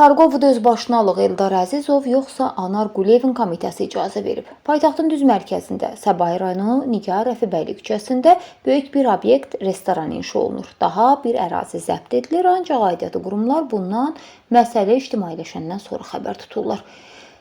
Targovoda öz başınalıq Eldar Əzizov yoxsa Anar Quliyevin komitəsi icazə verib. Paytaxtın düz mərkəzində Səbahi rayonu Nigar Rəfibəyli küçəsində böyük bir obyekt restoran inşa olunur. Daha bir ərazi zəbt edilir, ancaq aidiyyatı qurumlar bundan məsələ ictimailəşəndən sonra xəbər tuturlar.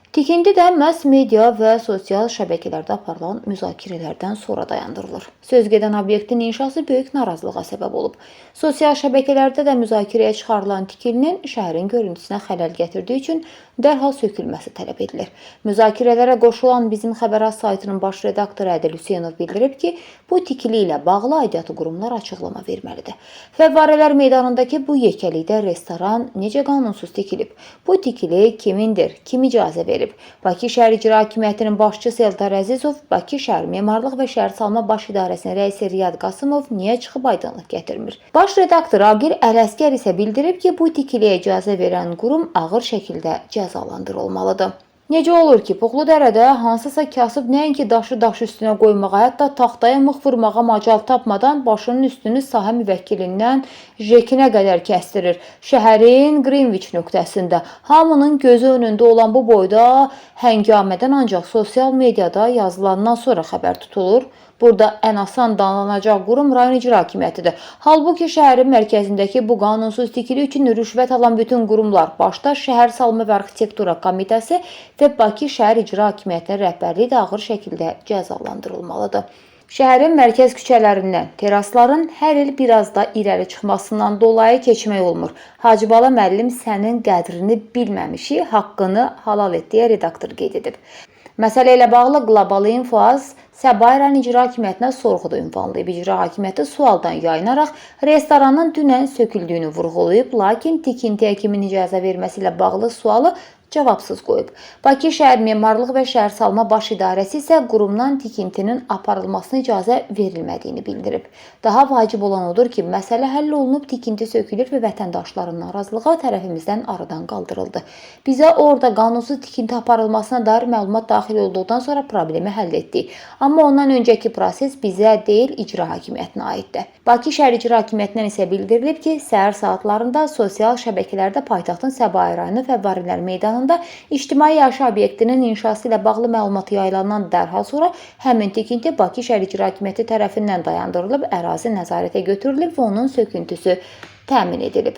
Tikinti də mass media və sosial şəbəkələrdə aparılan müzakirələrdən sonra dayandırılır. Sözgedən obyektin inşası böyük narazılığa səbəb olub. Sosial şəbəkələrdə də müzakirəyə çıxarılan tikilinin şəhərin görüntüsünə xələl gətirdiyi üçün dərhal sökülməsi tələb edilir. Müzakirələrə qoşulan bizim xəbərət saytının baş redaktoru Ədil Hüseynov bildirib ki, bu tikili ilə bağlı aidiyyatı qurumlar açıqlama verməlidir. Fəvvarələr meydanındakı bu yekəlikdə restoran necə qanunsuz tikilib? Bu tikili kimindir? Kim icazə verib? Bakı şəhər İcra Hakimiyyətinin başçısı Eldar Əzizov, Bakı şəhər Memarlıq və Şəhərsalma Baş İdarəsinin rəisi Riyad Qasımov niyə çıxıb aydınlıq gətirmir? Baş redaktor Agir Ələsgər isə bildirib ki, bu tikiliyə icazə verən qurum ağır şəkildə cəzalandırılmalıdır. Necə olur ki, Puxlu dərədə hansısa kasıb nəinki daşı daş üstünə qoymağa, hətta taxtaya mıx vurmağa macal tapmadan başının üstünü sahə müvəkkilindən jekinə qədər kəstirir. Şəhərin Greenwich nöqtəsində hamının gözü önündə olan bu boyda həngamədən ancaq sosial mediada yazılandan sonra xəbər tutulur. Burada ən asan danlanacaq qurum rayon icra hakimiyyətidir. Halbuki şəhərin mərkəzindəki bu qanunsuz tikili üçün rüşvət alan bütün qurumlar, başda Şəhər Salma və Arxitektura Komitəsi və Bakı şəhər icra hakimiyyətinin rəhbərliyi də ağır şəkildə cəzalandırılmalıdır. Şəhərin mərkəz küçələrindən terasların hər il biraz da irəli çıxmasından dolayı keçmək olmur. Hacıbala müəllim sənin qədrini bilməmişi, haqqını halal et deyə redaktor qeyd edib. Məsələ ilə bağlı Qlobal İnfoaz Səbahi rayon icra hakimiyyətinə sorğu da ünvanlayıb. İcra hakimiyyəti sualdan yayınaraq restoranın dünən söküldüyünü vurğulayıb, lakin tikintiyə kimin icazə verməsi ilə bağlı sualı cavabsız qoyub. Bakı şəhər Memarlıq və Şəhərsalma Baş İdarəsi isə qurumdan tikintinin aparılmasına icazə verilmədiyini bildirib. Daha vacib olan odur ki, məsələ həll olunub, tikinti sökülür və vətəndaşların narazılığı tərəfimizdən aradan qaldırıldı. Bizə orada qanunsuz tikinti aparılmasına dair məlumat daxil olduqdan sonra problemi həll etdik. Amma ondan öncəki proses bizə deyil, icra hakimiyyətinə aiddir. Bakı şəhər icra hakimiyyətindən isə bildirilib ki, səhər saatlarında sosial şəbəkələrdə paytaxtın Səbahi rayonu Fəvvarilər meydanı meydanında ictimai yaşayış obyektinin inşası ilə bağlı məlumat yayılandan dərhal sonra həmin tikinti Bakı şəhər icra hakimiyyəti tərəfindən dayandırılıb, ərazi nəzarətə götürülüb və onun söküntüsü təmin edilib.